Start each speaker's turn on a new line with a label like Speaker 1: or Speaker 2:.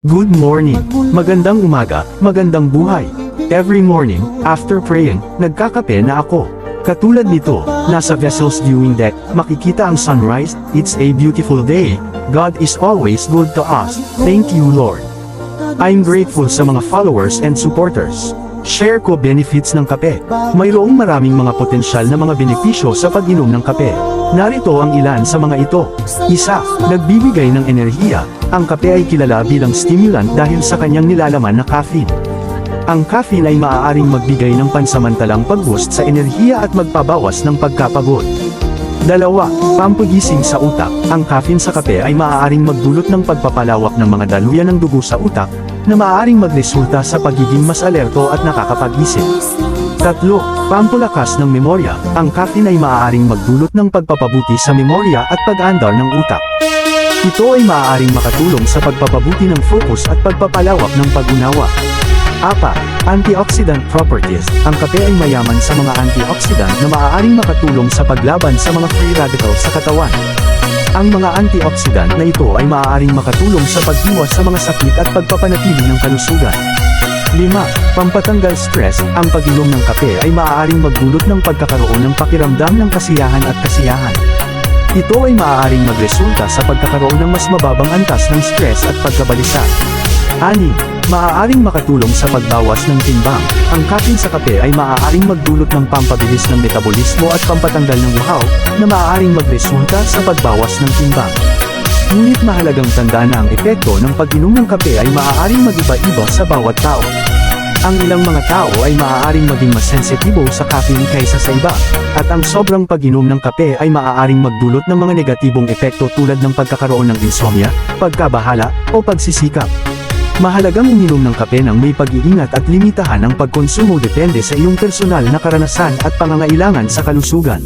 Speaker 1: Good morning, magandang umaga, magandang buhay. Every morning, after praying, nagkakape na ako. Katulad nito, nasa vessel's viewing deck, makikita ang sunrise, it's a beautiful day. God is always good to us. Thank you Lord. I'm grateful sa mga followers and supporters. Share ko benefits ng kape. Mayroong maraming mga potensyal na mga benepisyo sa pag-inom ng kape. Narito ang ilan sa mga ito. Isa, nagbibigay ng enerhiya. Ang kape ay kilala bilang stimulant dahil sa kanyang nilalaman na caffeine. Ang caffeine ay maaaring magbigay ng pansamantalang pag-boost sa enerhiya at magpabawas ng pagkapagod. Dalawa, pampagising sa utak. Ang caffeine sa kape ay maaaring magdulot ng pagpapalawak ng mga daluyan ng dugo sa utak, na maaaring magresulta sa pagiging mas alerto at nakakapag-isip. Tatlo, pampulakas ng memorya. Ang caffeine ay maaaring magdulot ng pagpapabuti sa memorya at pag-andar ng utak. Ito ay maaaring makatulong sa pagpapabuti ng focus at pagpapalawak ng pag-unawa. Apat, antioxidant properties. Ang kape ay mayaman sa mga antioxidant na maaaring makatulong sa paglaban sa mga free radicals sa katawan. Ang mga antioxidant na ito ay maaaring makatulong sa pag-iwas sa mga sakit at pagpapanatili ng kalusugan. 5. Pampatanggal stress, ang pag-inom ng kape ay maaaring magdulot ng pagkakaroon ng pakiramdam ng kasiyahan at kasiyahan. Ito ay maaaring magresulta sa pagkakaroon ng mas mababang antas ng stress at pagkabalisa. 6. Maaaring makatulong sa pagbawas ng timbang. Ang caffeine sa kape ay maaaring magdulot ng pampabilis ng metabolismo at pampatanggal ng uhaw, na maaaring magresulta sa pagbawas ng timbang. Ngunit mahalagang tandaan na ang epekto ng pag-inom ng kape ay maaaring mag-iba-iba sa bawat tao. Ang ilang mga tao ay maaaring maging mas sensitibo sa caffeine kaysa sa iba, at ang sobrang pag-inom ng kape ay maaaring magdulot ng mga negatibong epekto tulad ng pagkakaroon ng insomnia, pagkabahala, o pagsisikap. Mahalagang uminom ng kape ng may pag-iingat at limitahan ang pagkonsumo depende sa iyong personal na karanasan at pangangailangan sa kalusugan.